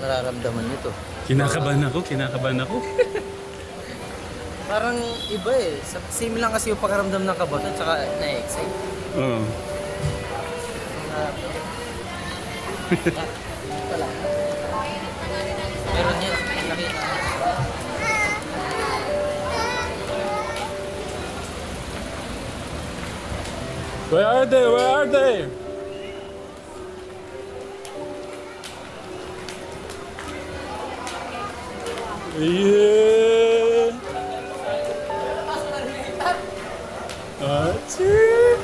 nararamdaman nito. Kinakabahan ako, kinakabahan ako. Parang iba eh. Sa- Same lang kasi yung pakaramdam ng kabato at saka na-excite. Oo. Na- Wala. Meron yan. Nakita. Where are they? Where are they? Yeah. Achoo.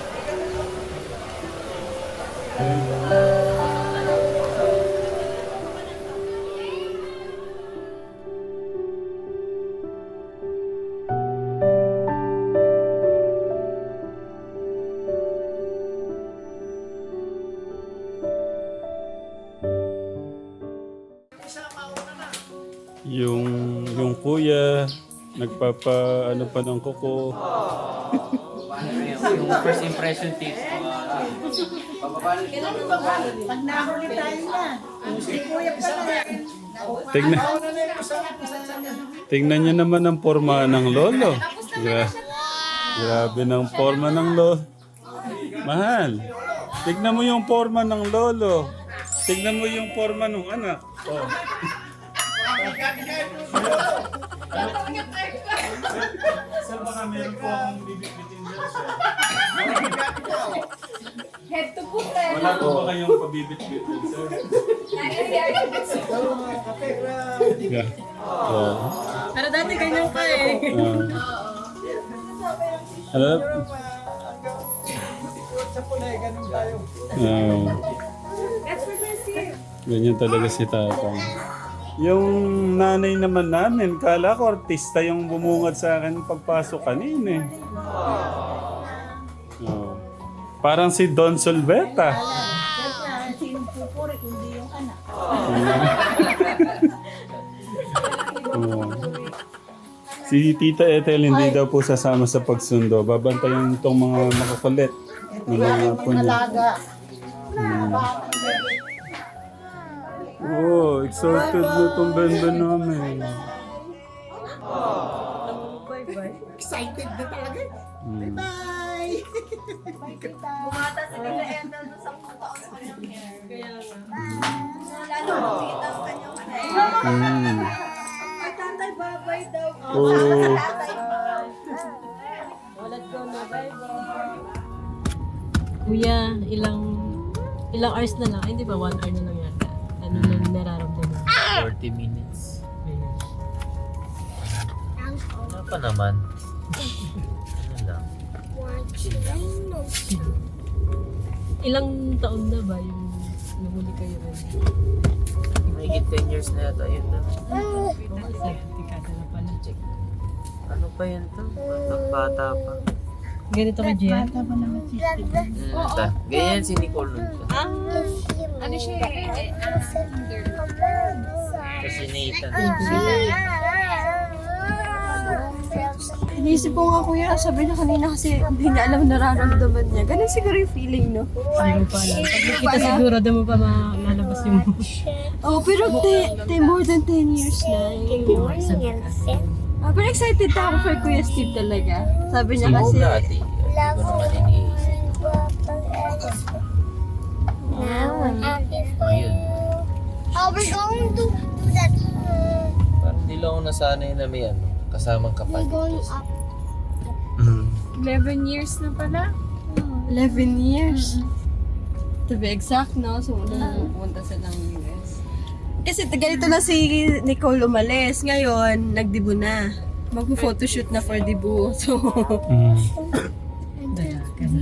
kuya nagpapa ano pa ng kuko. Yung first impression tips. Pag nahuli tayo na, si Kuya pa na. Tignan. Tingnan niyo naman ang forma ng lolo. Gra grabe ng forma ng lolo. Mahal. Tignan mo yung forma ng lolo. Tignan mo yung forma ng anak. Oh. Saan baka meron po akong bibigbitin dyan siya? Head to foot eh. Wala po ba kayong pabibit-bitin, sir? Yeah. Oh. Pero dati ganyan ka eh. Ah. Ano? Ah. Ganyan talaga si Tatang. Yung nanay naman namin, kala ko artista yung bumungad sa akin pagpasok kanina eh. Oh. Parang si Don Solveta. Si pupuri, kundi yung anak. Oo. Si Tita Ethel hindi daw po sasama sa pagsundo. Babantayan itong mga makakulit mga apo niya. Alaga. Oo, oh, excited na itong benda namin. Excited na talaga. Hmm. Bye! Bumata si Nila Ethel sa 10 taon sa kanyang hair. Kaya nga. Lalo makikita ang kanyang hair. Mm. Ay, tatay, babay daw. Oh. Walad ko na, bye-bye. Kuya, ilang ilang hours na lang? Hindi ba? One hour na naman? Ano lang? Ilang taon na ba yung nahuli kayo? May 10 years na yata yun. na pala. Check. Ano pa yan to? Batang bata pa. Ganito ka, Gian? Bata pa naman si. Mm, ta. Ganyan si Nicole nun. Ah, Ano siya eh, ah, Kasi Nathan. Inisip ko nga kuya, sabi niya kanina kasi hindi niya alam nararamdaman niya. Ganun siguro yung feeling, no? Siguro pala. Pag nakita siguro, doon mo pa malalabas yung Oh, pero te, te, more than 10 years na. Ah, pero excited na ako for Kuya Steve talaga. Sabi niya Kasi dati, ko naman iniisip. Ngayon, Oh, we're going to do that. parang hindi lang ako nasanay na may ano, kasamang We're kapatid. going Kasi, up. Mm. 11 years na pala. 11 years. To be exact, no? So, una pumunta silang US. Kasi ganito na si Nicole umalis. Ngayon, nagdibu na. Mag-photoshoot na for dibu. So, Mm.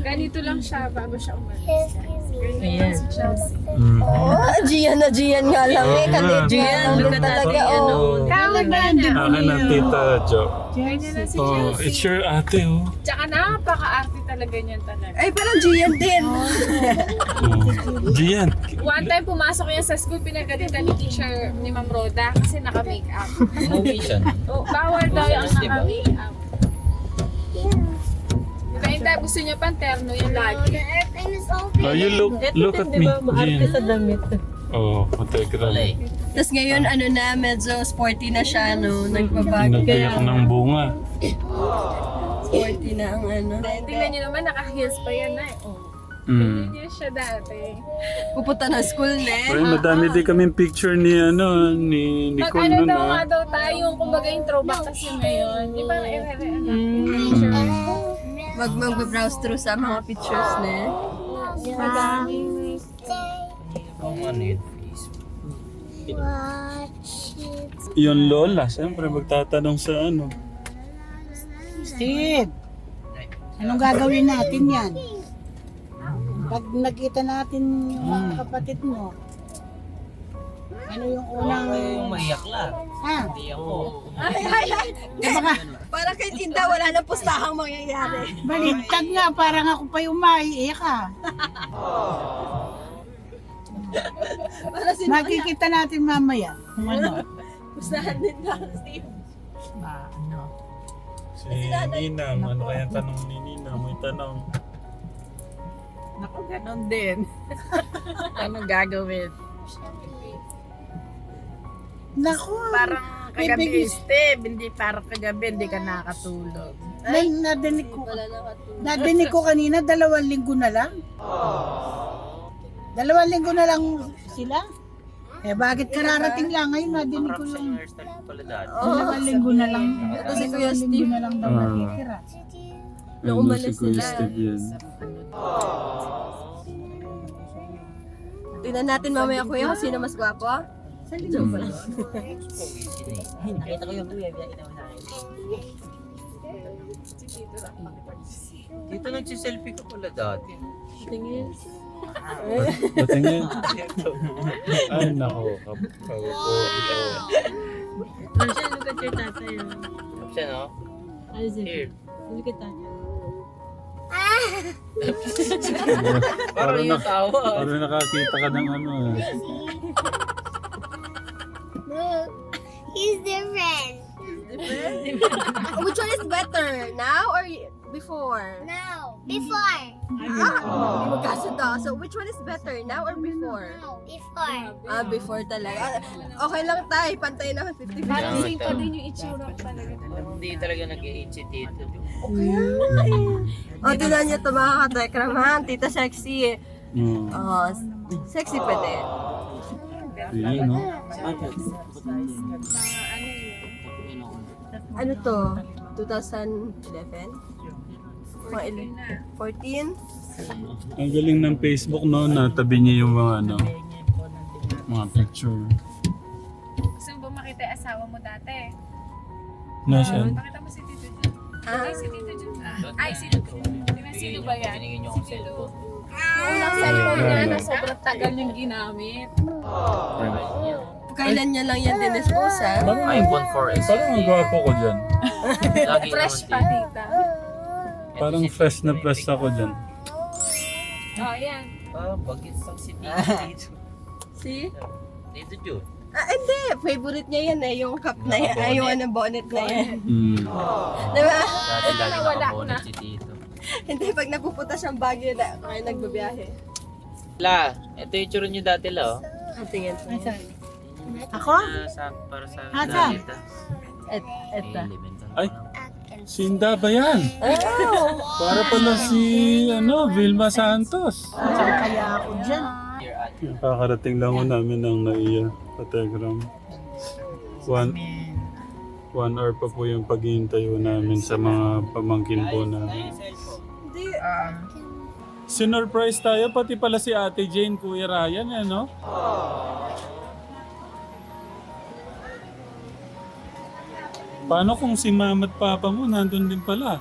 Ganito lang siya bago siya umalis. Ayan. Mm. oh, Gian na Gian nga lang eh. Kasi Gian, look at talaga. ano. Oh. Kawag na na. Akin ang Tita Jo. Diyan na na si Oh, Chelsea. it's your ate, oh. Tsaka napaka-arte talaga niyan talaga. Ay, parang Gian din. oh. Gian. One time pumasok yan sa school, pinagalitan ni teacher ni Ma'am Roda kasi naka-makeup. movie siya. Oh, bawal daw yung naka-makeup. Tita, gusto niyo pang terno yung lagi. Oh, you look, look at me? Maarte Jean. sa damit. Oh, Telegram. Tapos ngayon, ano na, medyo sporty na siya, no? Nagbabago. Nagkayak ng bunga. Sporty na ang ano. Tingnan niyo naman, naka-heels pa yan na. Oh. Mm. Hindi siya dati. Pupunta na school, ne? Ay, madami din kaming picture ni ano, ni Nicole ano nun daw nga ah. daw tayo, kumbaga yung throwback kasi ngayon. Di ba na Wag mag-browse through sa mga pictures, ne? Yung lola, siyempre magtatanong sa ano. Steve, anong gagawin natin yan? Pag nakita natin yung mga kapatid mo, ano yung unang... Yung maiyak lang. Ha? Hindi ako. Para kay Tinda, wala na pustahang mangyayari. Baliktad nga, parang ako pa yung maiiyak ha. Para si Makikita natin mamaya. Kung ano. pustahan din lang, Steve. Ah, ano. Si Ninang, ano kaya tanong ni Ninang? May tanong. Ako, ganon din. Anong gagawin? Naku, Parang kagabi, Steve, hindi parang kagabi, hindi ka nakatulog. na, nadinig ko. Wala na katulog. Nadinig ko kanina, dalawang linggo na lang. Dalawang linggo na lang sila. Eh bakit kararating lang? Ngayon nadinig ko pala dati. dalawang linggo na lang. Ito si Kuya Dalawang linggo Steve. na lang daw Ah. natitira. Ano umalis si Kuya sila. Steve yan? Tingnan natin mamaya, Kuya, kung sino mas gwapo. Nakita ko yung kuya, pinakita mo sa akin. Dito nagsiselfie ko pala dati. Tingin. Patingin. Ay, nako. Kap- Kaupo. Marcia, look at your tatay. Siya no? Ano? Here. Look at tatay. Parang yung tawa. Parang nakakita ka ng ano eh. He's different. Which one is better? Now or before? No. Before. Hindi magkasundo. So, which one is better? Now or before? Before. Ah, before talaga. Ah, Okay lang tayo. Pantay na 50-50. Parang same pa din yung itsura ko talaga. Hindi talaga nag-i-itch si Tito. O, oh, tinan niyo ito mga katekram ha. Tita sexy. Oh, Oh, sexy pa din. Yun, no? Ano to? 2011? Mga il- 14? Ang galing ng Facebook, no? Natabi niya yung mga ano, mga picture. Gusto mo ba makita yung asawa mo dati? Nasaan? Pakita mo si Tito Jun. Ah. Ay, si Tito Jun. Ay, si Tito Jun. Sino ba yan? Si Tito. Yung unang cellphone niya na sobrang tagal niyang ginamit. Kailan niya lang yan dinispose ha? iPhone 4S. Parang ang gwapo ko dyan. Lagi Fresh naman pa, din. tita. Parang fresh na fresh ako dyan. Oh, yan. Ah, bagit sa si Tito dito. See? Tito Jun. Ah, hindi. Favorite niya yan eh. Yung cup na yan. Ay, yung ano, bonnet na yan. Mm. Diba? Dati lagi nawala nakabonet na. si Tito. Hindi, pag napupunta siyang Baguio na kaya nagbabiyahe. La, ito yung tsura niyo dati la oh. Ang tingin ko. Ako? Ah, sa, para sa Ah, saan? Dalita. Et, eta. Elemental. Ay, Sinda ba yan? Para pala si, ano, Vilma Santos. Saan kaya ako dyan? At Kakarating lang ko namin ng naiya, Pategram. One, one hour pa po yung paghihintay ho namin sa mga pamangkin po namin. Sinurprise tayo, pati pala si Ate Jane, Kuya Ryan, ano? Paano kung si mama at papa mo nandun din pala?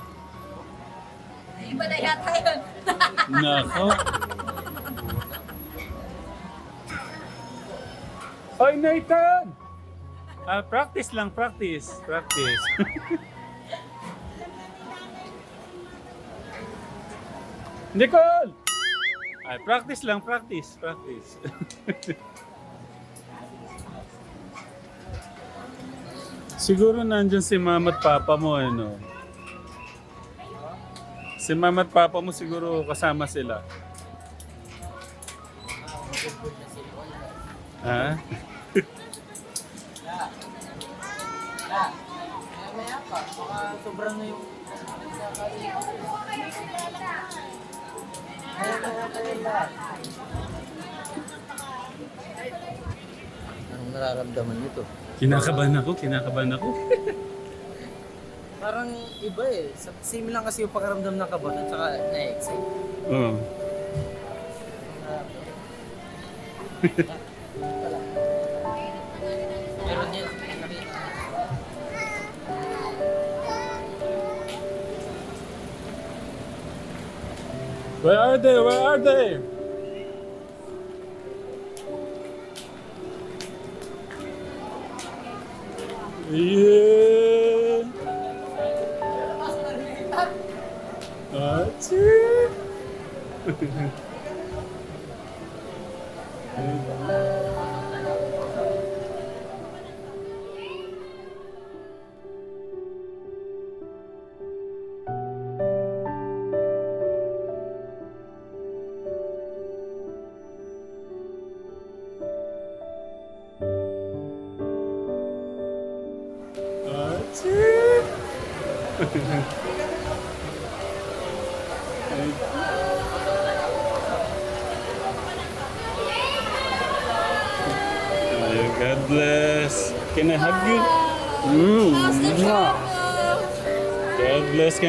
Iba na yata yun. Nako. Oy, Nathan! Ah, practice lang, practice. Practice. Nicole! Ay, practice lang, practice, practice. Siguro nandyan si mama at papa mo, ano? Si mama at papa mo siguro kasama sila. Ha? Sobrang na yung... Anong nararamdaman nyo to? Kinakabahan ako, kinakabahan ako. Parang iba eh. Sa- Same lang kasi yung pakaramdam ng kabot at saka na-excite. Oo. Meron Where are they? Where are they? Yeah. Achoo. Achoo.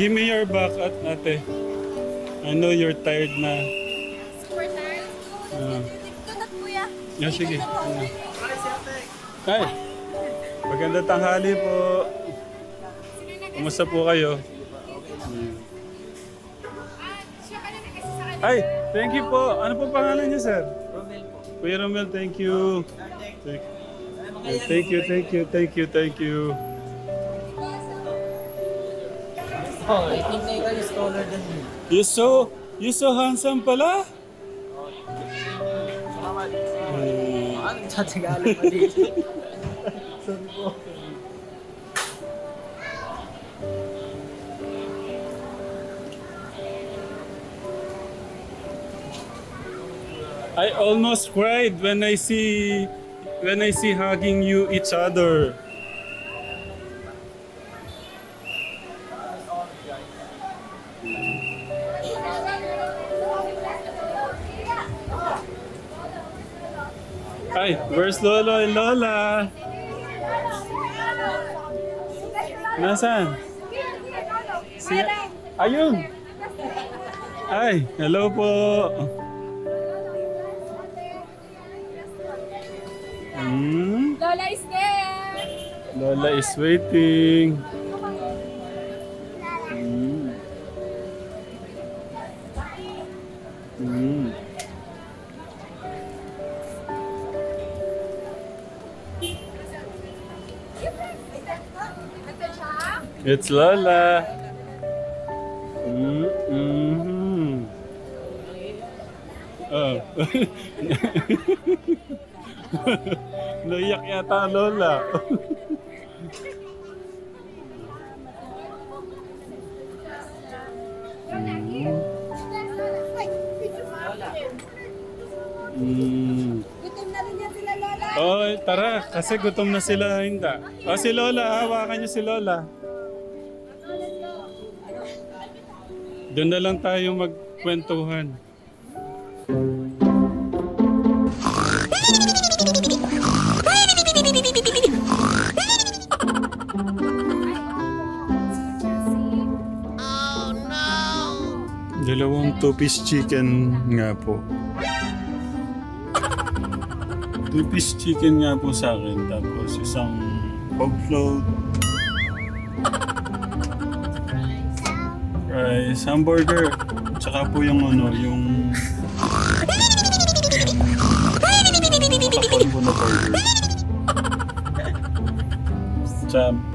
Give me your back at ate. I know you're tired na. Ah. Yeah, sige. Hi. Maganda tanghali po. Kumusta po kayo? Ay, thank you po. Ano po pangalan niyo, sir? Romel po. Kuya Romel, thank you. Thank, thank you, thank you, thank you, thank you. Oh, I think na is taller than me. You so, you so handsome pala. Ano tatagalan pa dito? Sorry po. I almost cried when I see when I see hugging you each other. Where's Lolo and Lola? Nasaan? Si Ayun! Ay, hello po! Hmm? Lola is there! Lola is waiting. Hmm. Hmm. It's Lola. Mm-hmm. Oh. Naiyak yata Lola. Mm. Gutom na rin yan sila, Lola. Oh, tara, kasi gutom na sila hindi. Oh, si Lola, hawakan niyo si Lola. Doon na lang tayo magkwentuhan. Dalawang two-piece chicken nga po. Two-piece chicken nga po sa akin. Tapos isang hog float. Guys. Hamburger. Tsaka po yung ano, yung... kapal po na burger. Cham.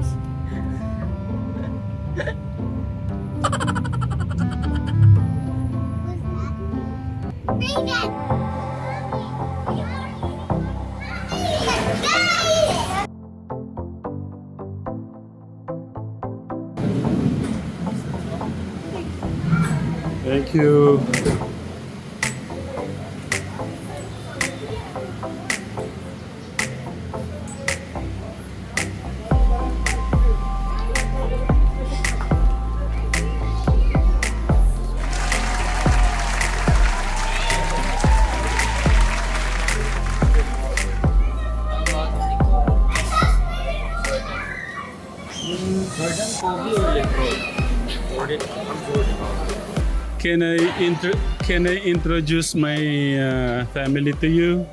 Can I intro- can I introduce my uh, family to you?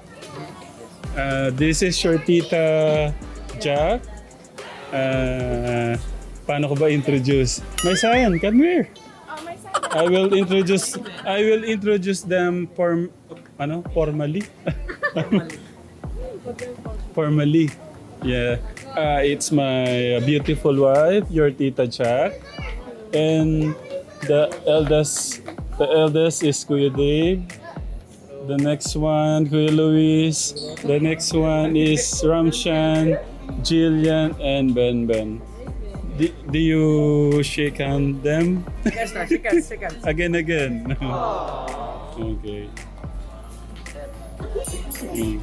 Uh, this is your tita Jack. Uh, paano ko ba introduce? My son, come here. I will introduce I will introduce them form ano formally. formally. Yeah. Uh, it's my beautiful wife, your tita Jack. And the eldest the eldest is Kuya Dave. The next one, Kuya Luis. The next one is Ramshan, Jillian, and Ben Ben. Do, do you shake hand them? Yes, sir. Seconds, seconds. Again, again. okay. Mm.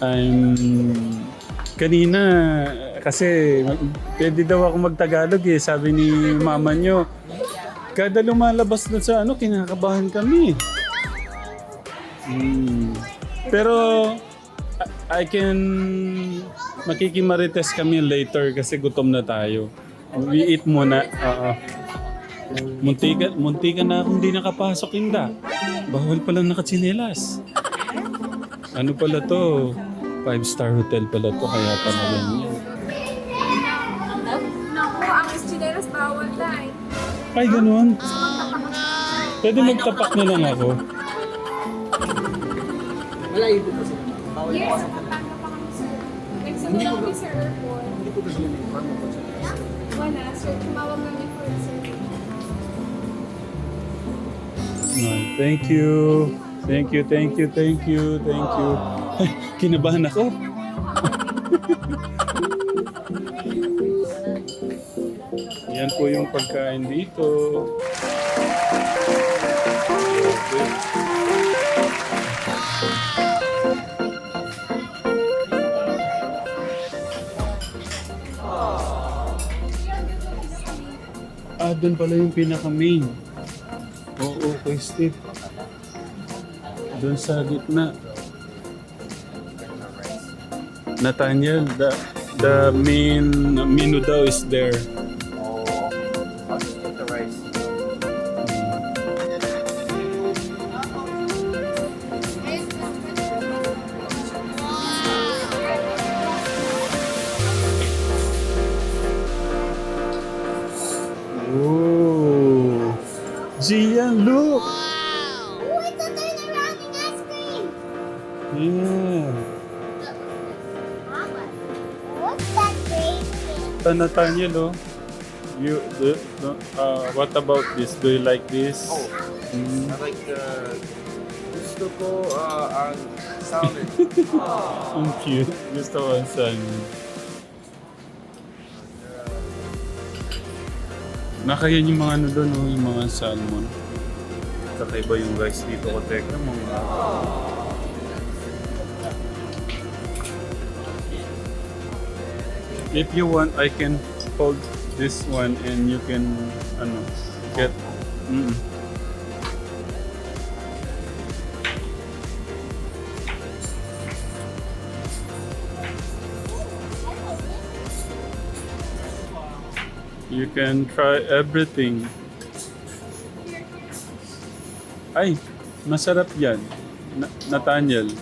I'm kanina kasi pwede daw ako magtagalog eh sabi ni mama nyo kada lumalabas na sa ano kinakabahan kami Mm. pero I, I can makikimarites kami later kasi gutom na tayo we eat muna Oo. Muntikan, muntikan na akong di nakapasok inda. Bawal palang nakatsinelas. Ano pala to? Five star hotel pala to, kaya pala yan Ay, ganun. Pwede magtapak na lang ako. Yes, paano pa kami sir? Nagsabi lang kami sa airport. Hindi po kasi Wala, sir. Tumawag kami for sir. No, thank you. Thank you, thank you, thank you, thank you. Kinabahan ako. Yan po yung pagkain dito. Ah, doon pala yung pinaka-main. Oo, okay, Steve. Doon sa gitna. Nathaniel, the, the main menu daw is there. Nathaniel, oh. You, the, the, uh, what about this? Do you like this? Oh. Mm. I like the gusto ko uh, ang salmon. Ang cute. Gusto ko ang salmon. Nakayan yung mga ano doon, oh, yung mga salmon. Kakaiba yung rice dito ko, teka mo. If you want, I can hold this one and you can, ano, get, mm You can try everything. Ay, masarap yan. Na- Nathaniel.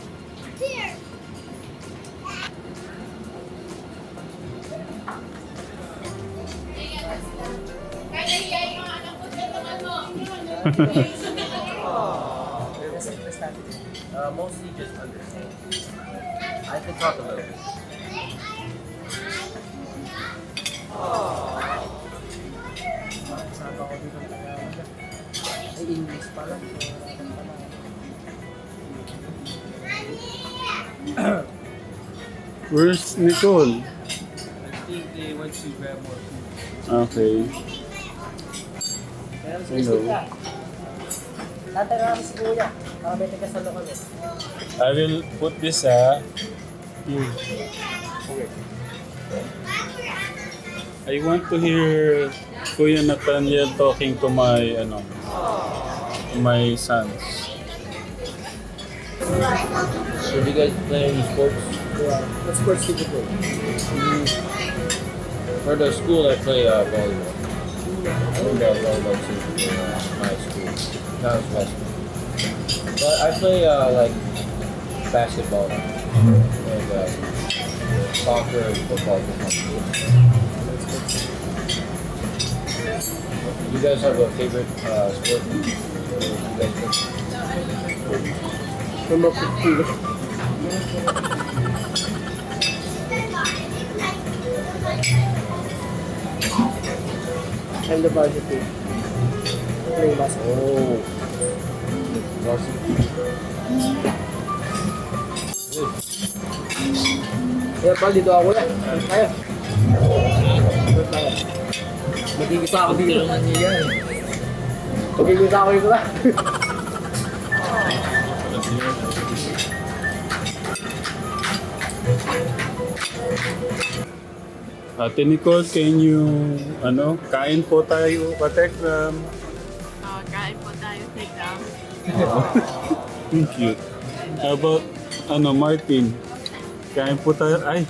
Uh, mostly just understand. I can talk a little bit. Kasama ko dito ng Ay, English pala. Where's Nicole? I think they went to grab more food. Okay. Hello. Kuya. Si Kuya. Baka may tagasalo kami. I will put this ah. Here. I want to hear Kuya Nathaniel talking to my ano to my sons. So do you guys play any sports? Yeah. What sports do you play? For the school, I play uh, volleyball. I think that volleyball team for uh, my school. Not as basketball. But I play uh, like basketball and uh, soccer and football. for. You guys have a favorite uh, sport? You guys play? From up to And the varsity. Basketball. Oh. Good. Kaya pal, dito ako yan. Kaya. Magigisa ako dito. Magigisa ako dito lang. Ate Nicole, can you ano kain po tayo katekram? Oh, Thank you. How about ano Martin? Kain po tayo. Ay,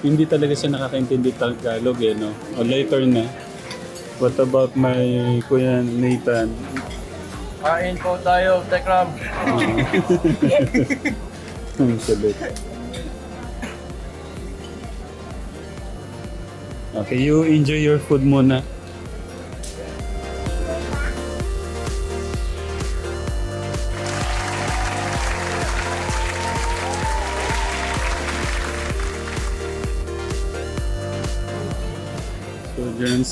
hindi talaga siya nakakaintindi Tagalog eh, no? O later na. What about my Kuya Nathan? Kain po tayo, Tekram. Ang salit. Okay, you enjoy your food muna.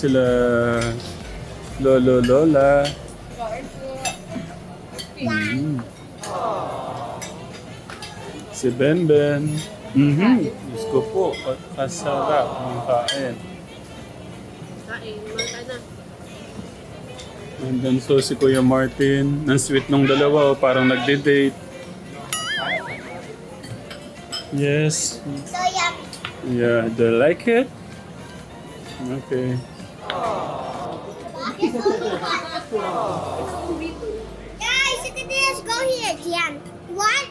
Sila lolo, lola. Mm. Si Ben Ben. Mhm. Diyos ko po, kasarap ng kain. Kain, mga na. And then so si Kuya Martin, ang sweet nung dalawa, oh, parang nagde-date. Yes. So yummy. Yeah, do you like it? Okay. Guys, look at this. Go here, Tian. What?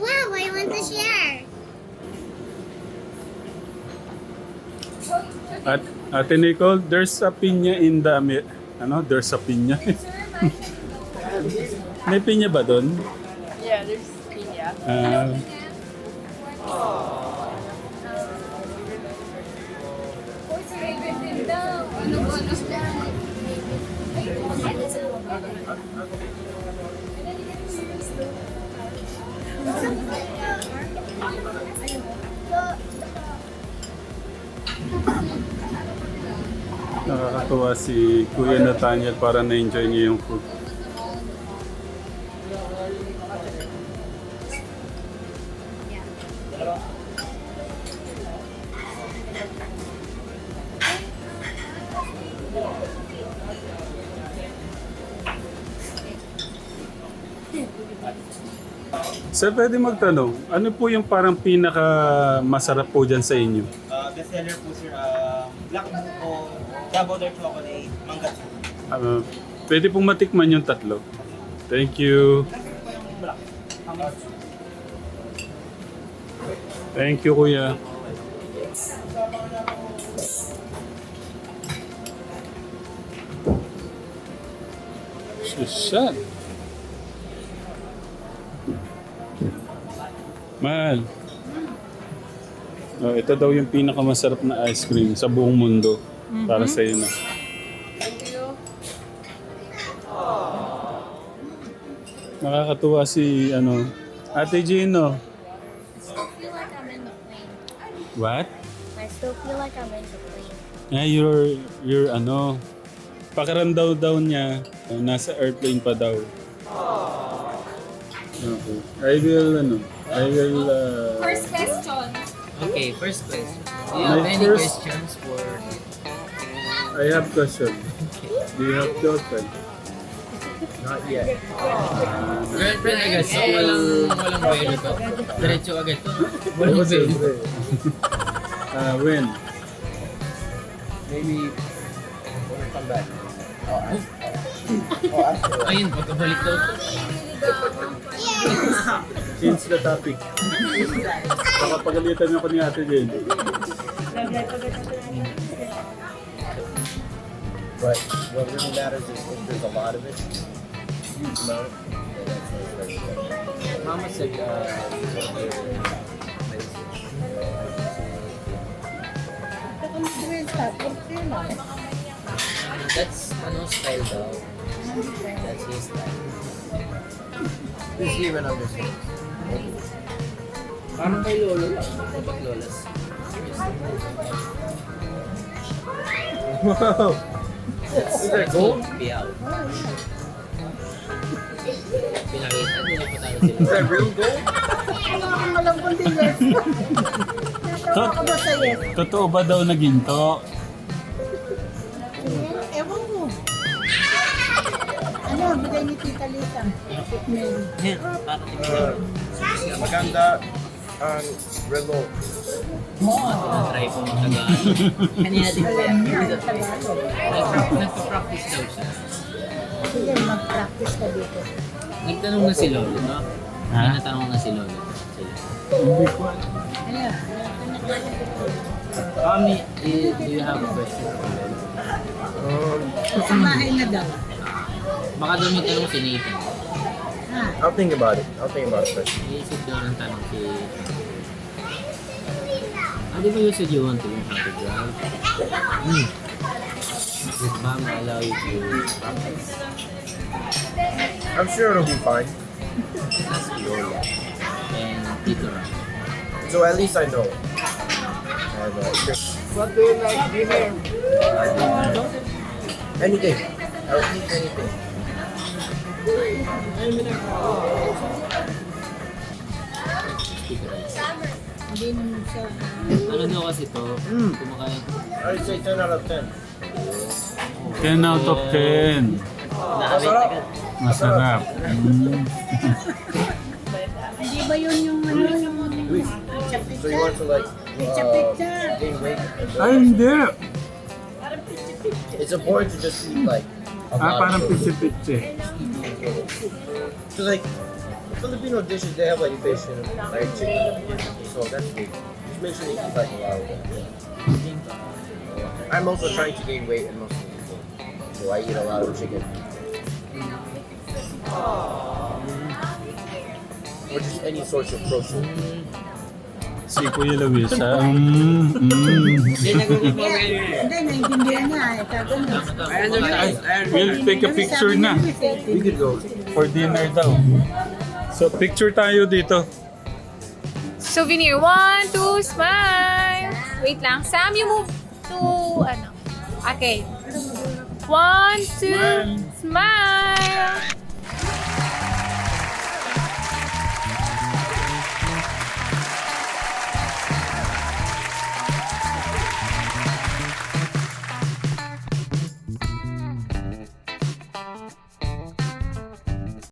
Wow, I want to share. At Ate Nicole, there's a pinya in the ano, there's a pinya. May pinya ba doon? Yeah, there's pinya. Ah, nakakatuwa si Kuya Nathaniel para na-enjoy niya yung food. Sir, pwede magtanong, ano po yung parang pinaka masarap po dyan sa inyo? Uh, best seller po sir, uh, black double dark chocolate, mangga. Ah, pwede pong matikman yung tatlo. Thank you. Thank you, kuya. Susan. Mahal. Oh, ito daw yung pinakamasarap na ice cream sa buong mundo. Para sa iyo na. Thank you. Nakakatuwa si, ano, Ate Gino. still feel like I'm in the plane. What? I still feel like I'm in the plane. Yeah, you're, you're, ano, pakiramdaw daw niya, nasa airplane pa daw. Okay. I will, ano, I will, uh, First question. Okay, first question. Do you My have any first- questions for... I have question. Do you have question? Not yet. Girlfriend agad. So, walang, walang walo to. Diretso agad to. Walang Ako walo. siyempre. Ah, when? Maybe when we come back. Oh. Oh, her. Ayun, pagkabalik daw to. Change the topic. Baka pagalitan ako ni Ate Jen. But what really matters is if there's a lot of it, huge amount, then that's that's very good. Mama said, uh, that's ano style daw. That's his style. He's here when I'm just Parang kay Lolo lang. Kapag Lolas. Wow! Is that gold? Piyaw. Pinakita nila pa tayo sila. Is that real gold? Ang alam ko din yes. Natawa ka ba sa yes? Totoo ba daw na ginto? Ewan ko. Ano, bigay ni Tita Lisa. Mary. Maganda ang relo. Try po mag-Tagalog. Kanina din. Nagpa- Nagpa-practice daw siya. Sige, mag-practice ka dito. Nagtanong na si Lolo, no? May natanong na si Lolo. Sila. Ano? Kami, eh, do you have a question for Lolo? Samahin na daw. Baka daw may tanong si Nathan. Ha? I'll think about it. I'll think about it first. Iisip daw ng tanong si... Di ba you said you want to learn how to drive? Hmm. Would mom allow you to practice? I'm sure it'll be fine. Ask Lola and Tito So at least I know. And, uh. What do you like dinner? Anything. I'll eat anything. Naman siya. Ano daw kasi to? Kumakain. I'd say 10 out of 10. 10 out of 10. Naawit agad. Masarap. Mm. Hindi ba yun yung ano, yung So you want to like uh, gain weight? Ay, hindi. It's important to just eat like a Ah, lot parang of food. pitsi-pitsi. So like Filipino dishes, they have like fish and like chicken. So that's good. Just make sure you eat like a lot of that. I'm also trying to gain weight and muscle people. So I eat a lot of chicken. Or just any source of protein. Si Kuya Luis, ah, mm, mm. Hindi, nag-report kayo. Hindi, naiintindihan niya. eh. Sabi. I understand. We'll take a picture na. We could go. For dinner daw. So, picture tayo dito. Souvenir. One, two, smile. Wait lang. Sam, you move to, ano. Okay. One, two, smile.